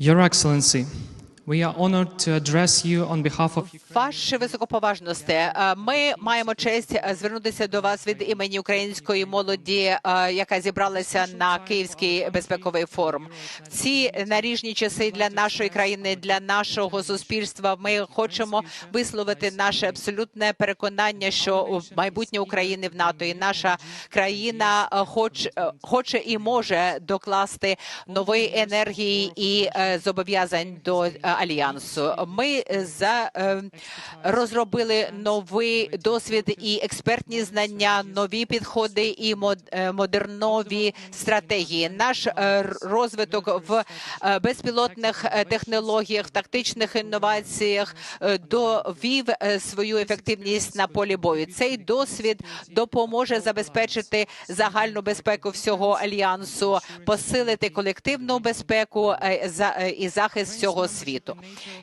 Your Excellency, we are honored to високоповажності, е, ми маємо честь е, звернутися до вас від імені української молоді, е, яка зібралася на Київський безпековий форум. В ці наріжні часи для нашої країни, для нашого суспільства. Ми хочемо висловити наше абсолютне переконання, що майбутнє України в НАТО і наша країна хоч хоче і може докласти нової енергії і зобов'язань до альянсу. Ми е, за е, розробили новий досвід і експертні знання, нові підходи і е, модернові стратегії. Наш е, розвиток в безпілотних технологіях, тактичних інноваціях довів свою ефективність на полі бою. Цей досвід допоможе забезпечити загальну безпеку всього альянсу, посилити колективну безпеку і захист всього світу.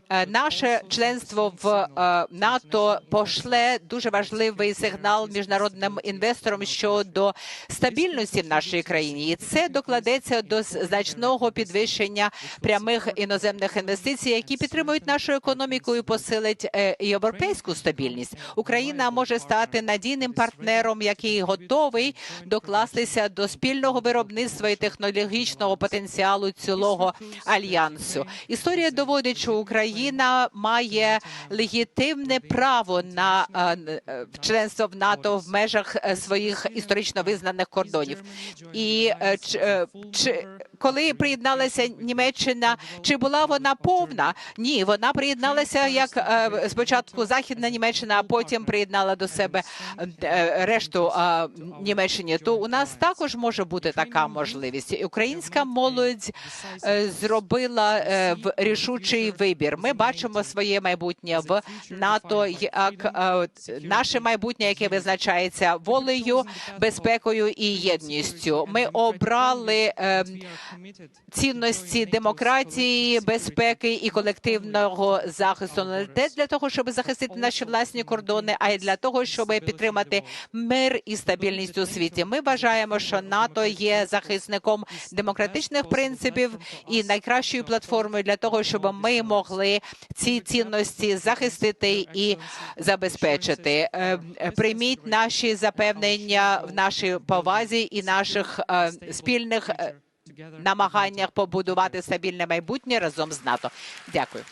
Е, Наше членство в е, НАТО пошле дуже важливий сигнал міжнародним інвесторам щодо стабільності в нашій країні, і це докладеться до значного підвищення прямих іноземних інвестицій, які підтримують нашу економіку і посилять е, європейську стабільність. Україна може стати надійним партнером, який готовий докластися до спільного виробництва і технологічного потенціалу цілого альянсу. Історія доводить, що Україна має легітимне право на е, е, членство в НАТО в межах е, своїх історично визнаних кордонів. І чи коли приєдналася Німеччина, чи була вона повна? Ні, вона приєдналася як е, спочатку Західна Німеччина, а потім приєднала до себе е, решту е, Німеччини. То у нас також може бути така можливість. Українська молодь зробила рішучий вибір. Ми бачимо своє майбутнє в НАТО як наше майбутнє, яке визначається волею, безпекою і єдністю. Ми обрали е, цінності демократії, безпеки і колективного захисту не те для того, щоб захистити наші власні кордони, а й для того, щоб підтримати мир і стабільність у світі. Ми вважаємо, що НАТО є захисником демократичних принципів і найкращою платформою для того, щоб ми могли ці цінності захистити і забезпечити. Е, е, Прийміть наші запевнення в нашій повазі і наших е, спільних. Намаганнях побудувати стабільне майбутнє разом з НАТО. Дякую.